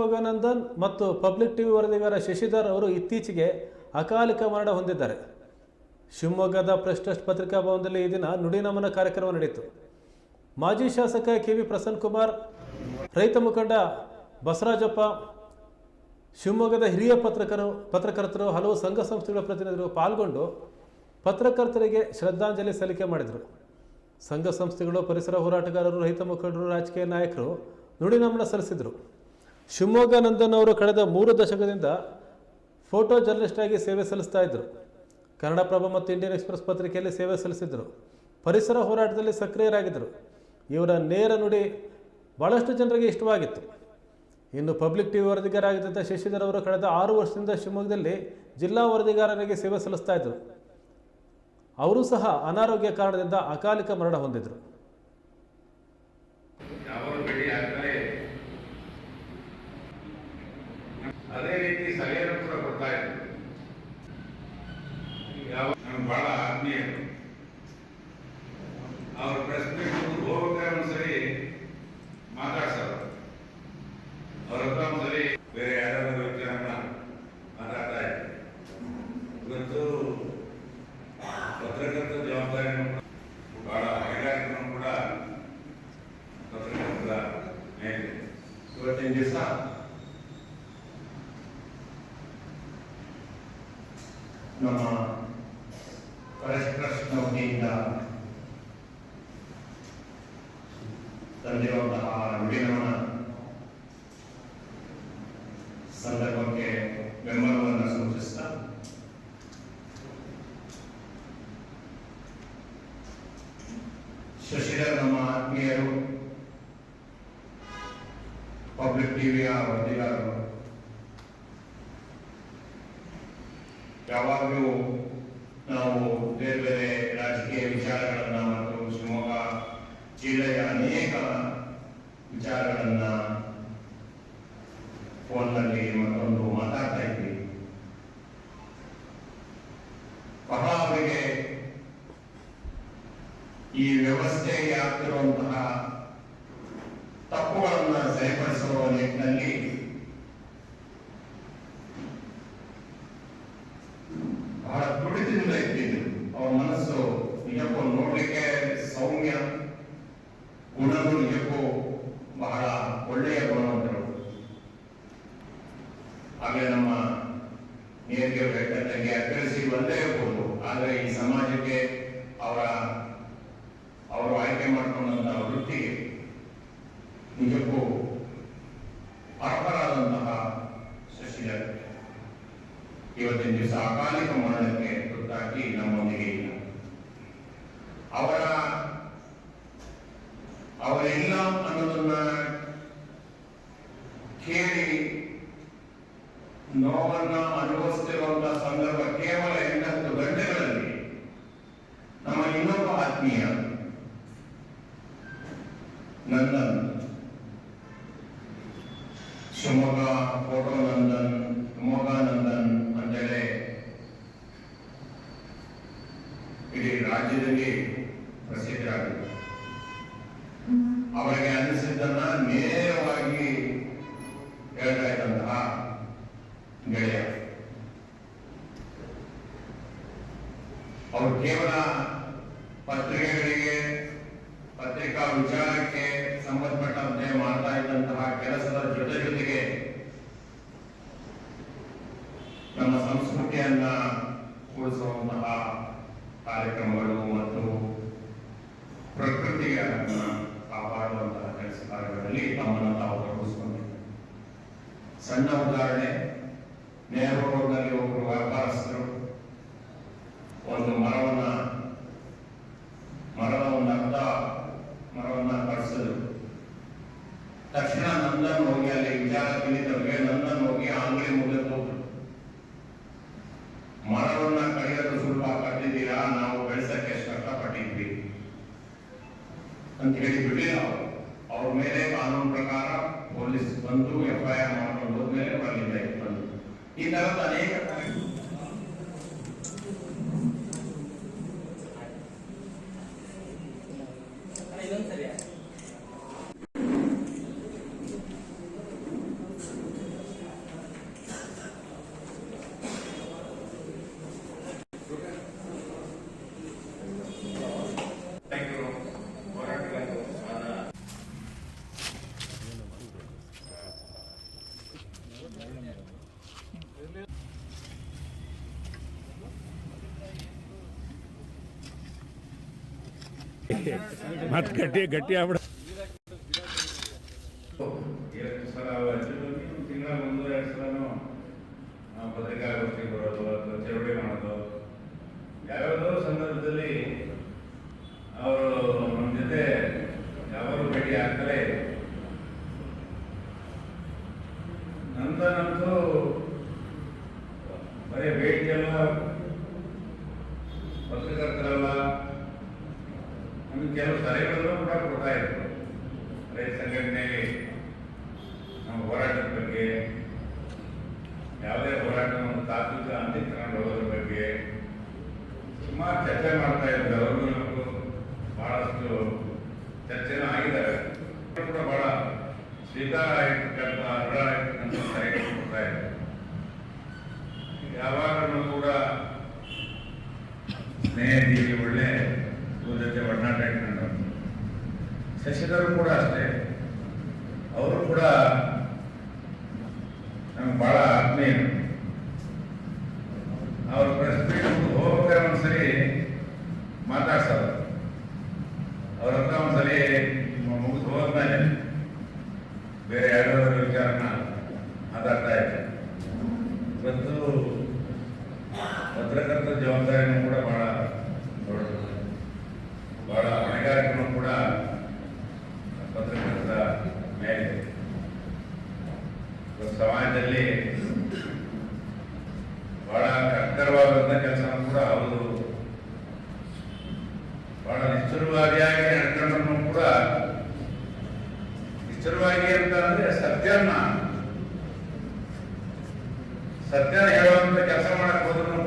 ಯೋಗಾನಂದನ್ ಮತ್ತು public TV ವರದಿಗಾರ Shashidhar ಅವರು ಇತ್ತೀಚೆಗೆ ಅಕಾಲಿಕ ಮರಣ ಹೊಂದಿದ್ದಾರೆ. ಶಿವಮೊಗ್ಗದ ಪ್ರೆಸ್ ಟ್ರಸ್ಟ್ ಪತ್ರಿಕಾ ಭವನದಲ್ಲಿ ಈ ದಿನ ನುಡಿನಮನ ಕಾರ್ಯಕ್ರಮ ನಡೆಯಿತು. ಮಾಜಿ ಶಾಸಕ ಕೆ ವಿ ಪ್ರಸನ್ನ ಕುಮಾರ್, ರೈತ ಮುಖಂಡ ಬಸರಾಜಪ್ಪ ಶಿವಮೊಗ್ಗದ ಹಿರಿಯ ಪತ್ರಕರು, ಪತ್ರಕರ್ತರು ಹಲವು ಸಂಘ ಸಂಸ್ಥೆಗಳ ಪ್ರತಿನಿಧಿಗಳು ಪಾಲ್ಗೊಂಡು ಪತ್ರಕರ್ತರಿಗೆ ಶ್ರದ್ಧಾಂಜಲಿ ಸಲ್ಲಿಕೆ ಮಾಡಿದರು. ಸಂಘ ಸಂಸ್ಥೆಗಳು, ಪರಿಸರ ಹೋರಾಟಗಾರರು, ರೈತ ಮುಖಂಡರು, ರಾಜಕೀಯ ನಾಯಕರು ನುಡಿನಮನ ಸಲ್ಲಿಸಿದರು. ಶಿವಮೊಗ್ಗ ನಂದನ್ ಅವರು ಕಳೆದ ಮೂರು ದಶಕದಿಂದ ಫೋಟೋ ಜರ್ನಲಿಸ್ಟ್ ಆಗಿ ಸೇವೆ ಸಲ್ಲಿಸ್ತಾ ಇದ್ದರು ಕನ್ನಡಪ್ರಭ ಮತ್ತು ಇಂಡಿಯನ್ ಎಕ್ಸ್ಪ್ರೆಸ್ ಪತ್ರಿಕೆಯಲ್ಲಿ ಸೇವೆ ಸಲ್ಲಿಸಿದರು. ಪರಿಸರ ಹೋರಾಟದಲ್ಲಿ ಸಕ್ರಿಯರಾಗಿದ್ದರು ಇವರ ನೇರ ನುಡಿ ಭಾಳಷ್ಟು ಜನರಿಗೆ ಇಷ್ಟವಾಗಿತ್ತು. ಇನ್ನು ಪಬ್ಲಿಕ್ ಟಿವಿ ವರದಿಗಾರಾಗಿದ್ದಂಥ ಶಶಿಧರ್ ಅವರು ಕಳೆದ ಆರು ವರ್ಷದಿಂದ ಶಿವಮೊಗ್ಗದಲ್ಲಿ ಜಿಲ್ಲಾ ವರದಿಗಾರರಿಗೆ ಸೇವೆ ಸಲ್ಲಿಸ್ತಾ ಇದ್ದರು ಅವರು ಸಹ ಅನಾರೋಗ್ಯ ಕಾರಣದಿಂದ ಅಕಾಲಿಕ ಮರಣ ಹೊಂದಿದರು ಅವರು ಭೇಟಿ ಆಗ್ತಾರೆ ಅದೇ ರೀತಿ ಸಲಹೆಯನ್ನು ಕೂಡ ಕೊಡ್ತಾ ಇದ್ರು. ನಮ್ಗೆ ಬಹಳ ಆತ್ಮೀಯರು ಅವ್ರ ಪ್ರೆಸ್ ಮೀಟ್ ಹೋಗ್ಬೇಕಾದ್ರೆ ಒಂದ್ಸರಿ ಮಾತಾಡ್ಸೋರು. ಅವ್ರ ಹತ್ರ ಒಂದ್ಸರಿ ಬೇರೆ ಯಾರಾದ್ರೂ ವ್ಯಕ್ತಿಯನ್ನ ಮಾತಾಡ್ತಾ ಇದ್ರು. ಇವತ್ತು ಪತ್ರಕರ್ತ ಜವಾಬ್ದಾರಿಯನ್ನು ಬಹಳ ಹೊಣೆಗಾರಿಕೆಯನ್ನು ಕೂಡ ಪತ್ರಕರ್ತರ ಮೇಲೆ. ಇವತ್ತಿನ ದಿವಸ ನಮ್ಮ ಟ್ರಸ್ಟ್ ವತಿಯಿಂದ ತಂದಿರುವಂತಹ ವಿಡಿಯೋನ ಸಂದರ್ಭಕ್ಕೆ ಬೆಂಬಲವನ್ನು ಸೂಚಿಸ್ತಾ ಶಶಿಧರ್ ನಮ್ಮ ಆತ್ಮೀಯರು ಪಬ್ಲಿಕ್ ಟಿವಿಯ ವರದಿಗಾರರು ಯಾವಾಗಲೂ ನಾವು ಬೇರೆ ಬೇರೆ ರಾಜಕೀಯ ವಿಚಾರಗಳನ್ನ ಮತ್ತು ಶಿವಮೊಗ್ಗ ಜಿಲ್ಲೆಯ ಅನೇಕ ವಿಚಾರಗಳನ್ನ ಫೋನ್ನಲ್ಲಿ ಮತ್ತೊಂದು ಆಗಲೇ ನಮ್ಮ ನೇರಿಗೆ ಬೆಟ್ಟಕ್ಕೆ ಅಗ್ರೆಸಿ ಬಂದೇ ಇರ್ಬೋದು. ಆದರೆ ಈ ಸಮಾಜಕ್ಕೆ ಅವರ, ಅವರು ಆಯ್ಕೆ ಮಾಡಿಕೊಂಡಂತಹ ವೃತ್ತಿ ನಿಜಕ್ಕೂ ಅರ್ಹರಾದಂತಹ ಶಶಿಧರ್ ಇವತ್ತಿನ ದಿವಸ ಅಕಾಲಿಕ ಮರಣಕ್ಕೆ ತುತ್ತಾಗಿ ನಮ್ಮೊಂದಿಗೆ ನೋವನ್ನ ಅನುಭವಿಸ್ತಿರುವಂತಹ ಸಂದರ್ಭ ಕೇವಲ ಎಂಟತ್ತು ಗಂಟೆಗಳಲ್ಲಿ ನಮ್ಮ ಇನ್ನೊಬ್ಬ ಆತ್ಮೀಯ ನಂದನ್. ಶಿವಮೊಗ್ಗ ಫೋಟೋ ನಂದನ್ ಶಿವಮೊಗ್ಗ ನಂದನ್ ಅಂತೇಳಿ ಇಡೀ ರಾಜ್ಯದಲ್ಲಿ ಪ್ರಸಿದ್ಧರಾಗಿದ್ದಾರೆ ಅವರಿಗೆ ಗೆಳೆಯ. ಅವರು ಕೇವಲ ಪತ್ರಿಕೆಗಳಿಗೆ, ಪತ್ರಿಕಾ ವಿಚಾರಕ್ಕೆ ಸಂಬಂಧಪಟ್ಟಂತೆ ಮಾಡ್ತಾ ಇದ್ದಂತಹ ಕೆಲಸದ ಜೊತೆ ಜೊತೆಗೆ ನಮ್ಮ ಸಂಸ್ಕೃತಿಯನ್ನ ಉಳಿಸುವಂತಹ ಕಾರ್ಯಕ್ರಮಗಳು ಮತ್ತು ಪ್ರಕೃತಿಯ ಕಾಪಾಡುವಂತಹ ಕೆಲಸ ಕಾರ್ಯಗಳಲ್ಲಿ ತಮ್ಮನ್ನು ತಾವು ತೊಡಗಿಸಿಕೊಂಡಿದ್ದಾರೆ. ಸಣ್ಣ ಉದಾಹರಣೆ ನೆಹರು ರೋಡ್ನಲ್ಲಿ ಒಬ್ಬರು ವ್ಯಾಪಾರಸ್ಥರು, ಒಂದು ಮರವನ್ನ ಮರದ ಒಂದು ಅರ್ಧ ಮರವನ್ನ ಕಡಿಸಿದ್ರು ತಕ್ಷಣ ನಂದನ್ ಹೋಗಿ ಅಲ್ಲಿ ವಿಚಾರ ತಿಳಿದವ್ರಿಗೆ ನಂದನ್ ಹೋಗಿ ಅಂಗಡಿ ಮುಂದೆ ಕೂತ್ರು. ಮರವನ್ನ ಕಡಿಯೋದು ಸುಲಭ ಕಟ್ಟಿದ್ದೀರಾ? ನಾವು ಬೆಳೆಸಕ್ಕೆ ಕಷ್ಟಪಟ್ಟಿದ್ವಿ ಅಂತ ಹೇಳಿ ಬಿಡಲಿಲ್ಲ ಅವರು. ಮೇಲೆ ಕಾನೂನು ಪ್ರಕಾರ ಪೊಲೀಸ್ ಬಂದು ಎಫ್ ಐ ಆರ್ ಮಾಡ್ಕೊಂಡು ಹೋದ್ಮೇಲೆ ಬರಲಿಲ್ಲ ಬಂದು ಈ ತರದ ಅನೇಕ ಮತ್ತೆ ಗಟ್ಟಿ ಗಟ್ಟಿ ಆಗ್ಬಿಡ. ತಿಂಗಳ ಚಳವಳಿ ಮಾಡೋದು. ಸಂದರ್ಭದಲ್ಲಿ ಅವರು ನಮ್ಮ ಜೊತೆ ಭೇಟಿ ಆಗ್ತಾರೆ. ನಂತರಂತೂ ಬರೀ ಭೇಟಿ ಅಲ್ಲ ಪತ್ರಕರ್ತರಲ್ಲ ನಮಗೆ ಕೆಲವು ಸಲಹೆಗಳನ್ನು ಕೂಡ ಕೊಡ್ತಾ ಇದ್ರು. ರೈತ ಸಂಘಟನೆಯಲ್ಲಿ ನಮ್ಮ ಹೋರಾಟದ ಬಗ್ಗೆ, ಯಾವುದೇ ಹೋರಾಟವನ್ನು ತಾತ್ವಿಕ ಅಂತ್ಯಕ್ಕೆ ತಗೊಂಡು ಹೋಗೋದ್ರ ಬಗ್ಗೆ ಸುಮಾರು ಚರ್ಚೆ ಮಾಡ್ತಾ ಇದ್ರು. ಅವ್ರಿಗೂ ನಮಗೂ ಬಹಳಷ್ಟು ಚರ್ಚೆನೂ ಆಗಿದ್ದಾರೆ. ಕೂಡ ಬಹಳ ಸ್ವೀಕಾರ ಆಗಿರ್ತಕ್ಕಂಥ ಅರ್ಹ ಆಗಿರ್ತಕ್ಕಂಥ ಸಲಹೆಗಳು ಕೊಡ್ತಾ ಇದ್ದಾರೆ ಯಾವಾಗಲೂ ಕೂಡ ಸ್ನೇಹಿತರಿಗೆ ಒಳ್ಳೆ ಇವ್ರ ಜೊತೆ ಒಡನಾಟ ಇಟ್ಕೊಂಡು ಶಶಿಧರು ಕೂಡ ಅಷ್ಟೇ. ಅವರು ಕೂಡ ನಮ್ಗೆ ಬಹಳ ಆತ್ಮೀಯರು ಅವ್ರ ಪ್ರೆಸ್ ಮೀಟ್ ಹೋಗ್ಬೇಕಾದ್ರೆ ಒಂದ್ಸರಿ ಮಾತಾಡ್ಸೋದು ಅವ್ರ ಹತ್ರ ಒಂದ್ಸಲಿ ಮುಗಿದು ಹೋದ್ಮೇಲೆ ಬೇರೆ ಯಾವ್ದಾದ್ರು ವಿಚಾರನ ಮಾತಾಡ್ತಾ ಇದ್ದೆ ಇವತ್ತು ಪತ್ರಕರ್ತರ ಜವಾಬ್ದಾರಿನೂ ಕೂಡ ಬಹಳ ದೊಡ್ಡದು ಬಹಳ ಹೊಣೆಗಾರಿಕೆನೂ ಕೂಡ ಪತ್ರಕರ್ತರ ಮೇಲೆ ಇವತ್ತು ಸಮಾಜದಲ್ಲಿ ಬಹಳ ಕಷ್ಟಕರವಾದಂಥ ಕೆಲಸನೂ ಕೂಡ ಹೌದು ನಿಷ್ಠುರವಾದಿಯಾಗಿ ನಡ್ಕೊಂಡ್ರು ಕೂಡ ಹೆಸರುವಾಗಿ ಅಂತ ಅಂದ್ರೆ ಸತ್ಯನ ಸತ್ಯನ